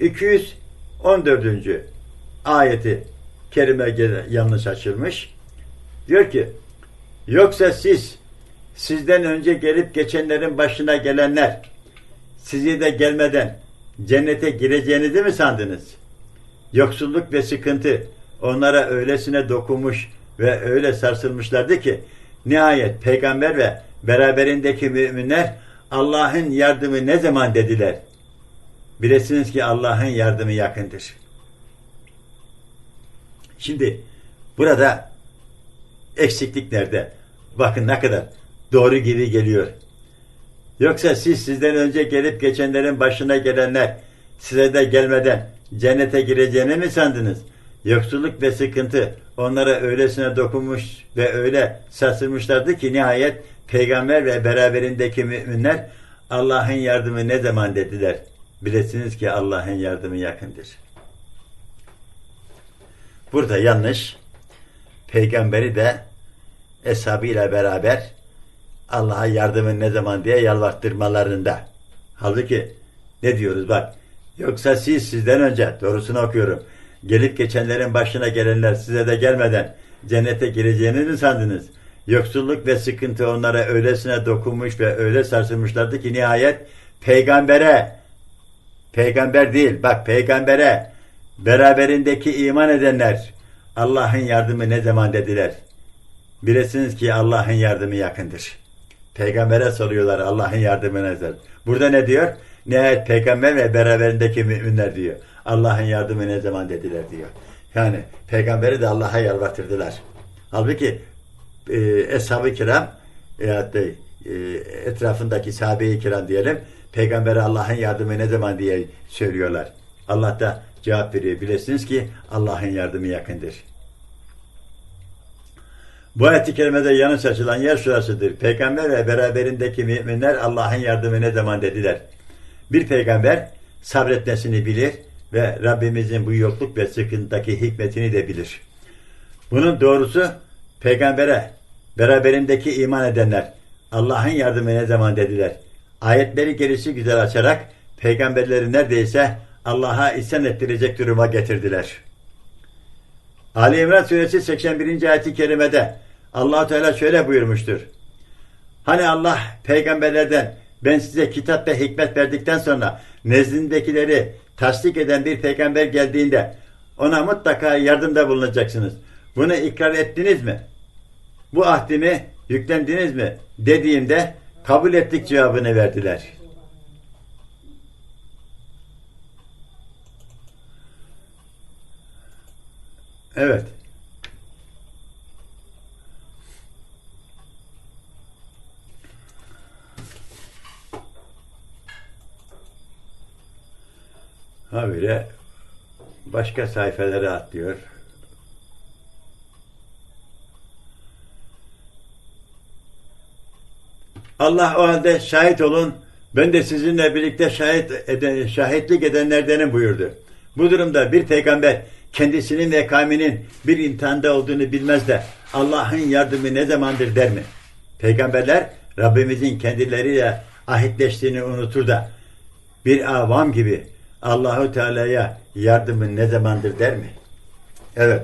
214. ayeti kerime yanlış açılmış. Diyor ki yoksa siz sizden önce gelip geçenlerin başına gelenler sizi de gelmeden cennete gireceğinizi mi sandınız? Yoksulluk ve sıkıntı onlara öylesine dokunmuş ve öyle sarsılmışlardı ki nihayet peygamber ve beraberindeki müminler Allah'ın yardımı ne zaman dediler? Bilesiniz ki Allah'ın yardımı yakındır. Şimdi burada eksiklik nerede? Bakın ne kadar doğru gibi geliyor. Yoksa siz sizden önce gelip geçenlerin başına gelenler size de gelmeden cennete gireceğini mi sandınız? Yoksulluk ve sıkıntı onlara öylesine dokunmuş ve öyle sarsılmışlardı ki nihayet peygamber ve beraberindeki müminler Allah'ın yardımı ne zaman dediler? Bilesiniz ki Allah'ın yardımı yakındır. Burada yanlış peygamberi de eshabıyla beraber Allah'a yardımın ne zaman diye yalvarttırmalarında. Halbuki ne diyoruz bak. Yoksa siz sizden önce doğrusunu okuyorum. Gelip geçenlerin başına gelenler size de gelmeden cennete gireceğini mi sandınız? Yoksulluk ve sıkıntı onlara öylesine dokunmuş ve öyle sarsılmışlardı ki nihayet peygambere peygamber değil bak peygambere beraberindeki iman edenler Allah'ın yardımı ne zaman dediler? Bilesiniz ki Allah'ın yardımı yakındır. Peygambere soruyorlar Allah'ın yardımı nedir? Burada ne diyor? Nihayet peygamber ve beraberindeki müminler diyor. Allah'ın yardımı ne zaman dediler diyor. Yani peygamberi de Allah'a yalvartırdılar. Halbuki e, eshab-ı kiram da e, etrafındaki sahabe-i kiram diyelim peygambere Allah'ın yardımı ne zaman diye söylüyorlar. Allah da cevap veriyor. Bilesiniz ki Allah'ın yardımı yakındır. Bu ayet-i kerimede yanlış açılan yer şurasıdır. Peygamber ve beraberindeki müminler Allah'ın yardımı ne zaman dediler. Bir peygamber sabretmesini bilir ve Rabbimizin bu yokluk ve sıkıntıdaki hikmetini de bilir. Bunun doğrusu peygambere beraberindeki iman edenler Allah'ın yardımı ne zaman dediler. Ayetleri gerisi güzel açarak peygamberleri neredeyse Allah'a isyan ettirecek duruma getirdiler. Ali İmran suresi 81. ayet-i kerimede allah Teala şöyle buyurmuştur. Hani Allah peygamberlerden ben size kitap ve hikmet verdikten sonra nezdindekileri tasdik eden bir peygamber geldiğinde ona mutlaka yardımda bulunacaksınız. Bunu ikrar ettiniz mi? Bu ahdimi yüklendiniz mi? Dediğimde kabul ettik cevabını verdiler. Evet. Ha böyle başka sayfalara atlıyor. Allah o halde şahit olun. Ben de sizinle birlikte şahit eden, şahitlik edenlerdenim buyurdu. Bu durumda bir peygamber kendisinin ve kavminin bir imtihanda olduğunu bilmez de Allah'ın yardımı ne zamandır der mi? Peygamberler Rabbimizin kendileriyle ahitleştiğini unutur da bir avam gibi Allahu Teala'ya yardımı ne zamandır der mi? Evet.